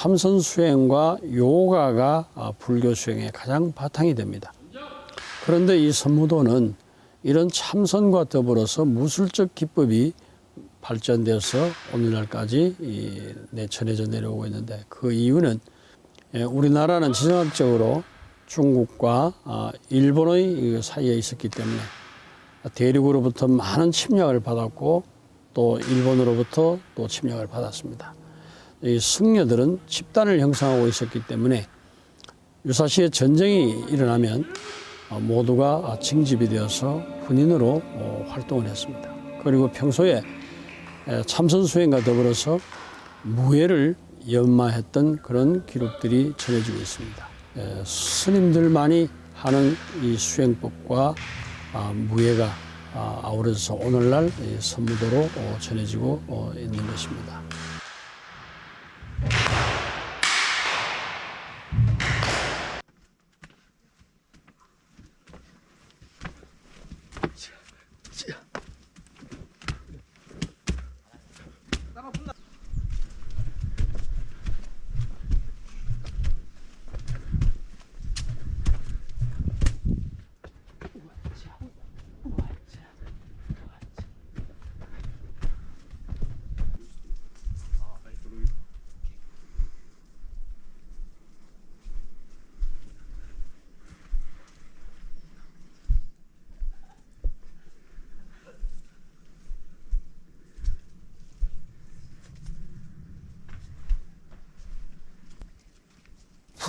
참선 수행과 요가가 아, 불교 수행의 가장 바탕이 됩니다. 그런데 이 선무도는 이런 참선과 더불어서 무술적 기법이 발전되어서 오늘날까지 이 내천해져 내려오고 있는데 그 이유는 예, 우리나라는 지정학적으로 중국과 아, 일본의 이 사이에 있었기 때문에 대륙으로부터 많은 침략을 받았고 또 일본으로부터 또 침략을 받았습니다. 이 승려들은 집단을 형성하고 있었기 때문에 유사시에 전쟁이 일어나면 어, 모두가 징집이 되어서 군인으로 어, 활동을 했습니다. 그리고 평소에 에, 참선 수행과 더불어서 무예를 연마했던 그런 기록들이 전해지고 있습니다. 에, 스님들만이 하는 이 수행법과 아, 무예가 아, 아우러져서 오늘날 이 선무도로 어, 전해지고 어, 있는 것입니다.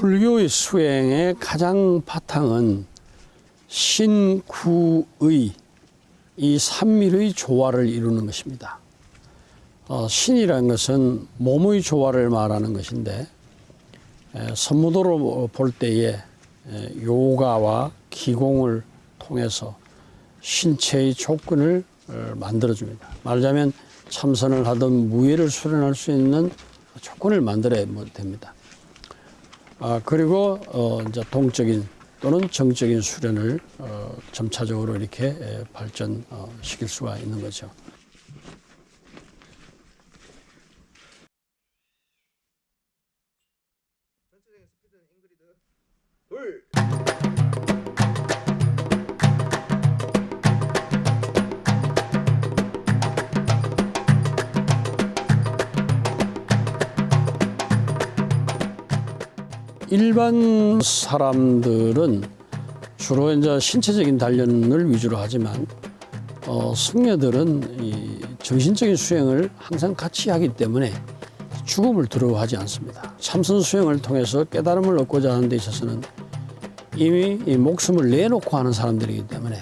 불교의 수행의 가장 바탕은 신구의 이 삼밀의 조화를 이루는 것입니다. 어, 신이라는 것은 몸의 조화를 말하는 것인데 에, 선무도로 볼 때에 에, 요가와 기공을 통해서 신체의 조건을 어, 만들어줍니다. 말하자면 참선을 하든 무예를 수련할 수 있는 조건을 만들어야 뭐 됩니다. 아, 그리고 어, 이제 동적인 또는 정적인 수련을 어, 점차적으로 이렇게 에, 발전 어, 시킬 수가 있는 거죠. 일반 사람들은 주로 이제 신체적인 단련을 위주로 하지만 어, 승려들은 이 정신적인 수행을 항상 같이 하기 때문에 죽음을 두려워하지 않습니다. 참선 수행을 통해서 깨달음을 얻고자 하는 데 있어서는 이미 이 목숨을 내놓고 하는 사람들이기 때문에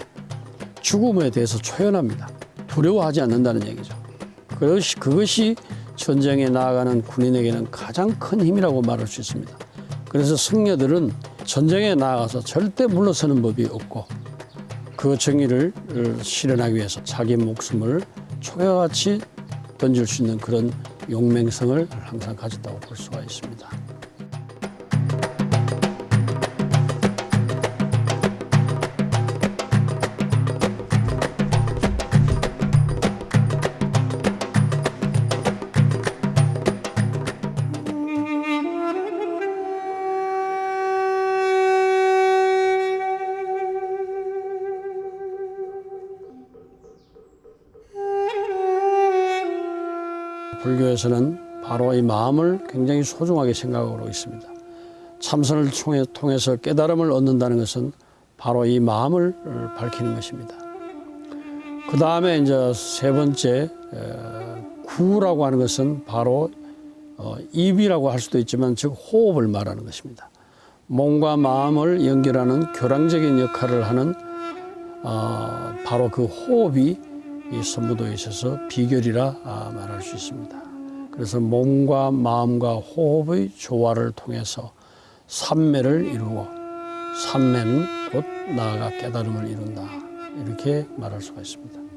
죽음에 대해서 초연합니다. 두려워하지 않는다는 얘기죠. 그것이, 그것이 전쟁에 나아가는 군인에게는 가장 큰 힘이라고 말할 수 있습니다. 그래서 승려들은 전쟁에 나아가서 절대 물러서는 법이 없고 그 정의를 실현하기 위해서 자기 목숨을 초야같이 던질 수 있는 그런 용맹성을 항상 가졌다고 볼 수가 있습니다. 불교에서는 바로 이 마음을 굉장히 소중하게 생각하고 있습니다. 참선을 통해, 통해서 깨달음을 얻는다는 것은 바로 이 마음을 밝히는 것입니다. 그 다음에 이제 세 번째 구라고 하는 것은 바로 어, 입이라고 할 수도 있지만 즉 호흡을 말하는 것입니다. 몸과 마음을 연결하는 교량적인 역할을 하는 어, 바로 그 호흡이 이 선무도에 있어서 비결이라 아, 말할 수 있습니다. 그래서 몸과 마음과 호흡의 조화를 통해서 삼매를 이루고 삼매는 곧 나아가 깨달음을 이룬다. 이렇게 말할 수가 있습니다.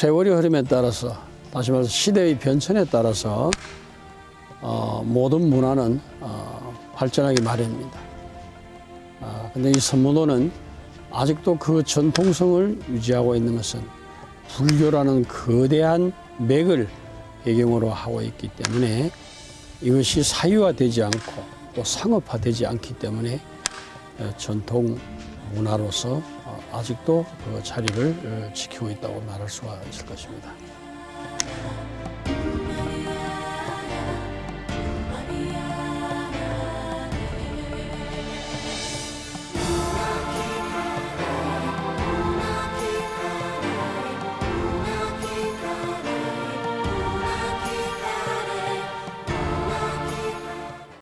세월이 흐름에 따라서 다시 말해서 시대의 변천에 따라서 어, 모든 문화는 어, 발전하기 마련입니다. 아, 근데 이 선무도는 아직도 그 전통성을 유지하고 있는 것은 불교라는 거대한 맥을 배경으로 하고 있기 때문에 이것이 사유화되지 않고 또 상업화되지 않기 때문에 어, 전통 문화로서 어, 아직도 그 자리를 어, 지키고 있다고 말할 수가 있을 것입니다.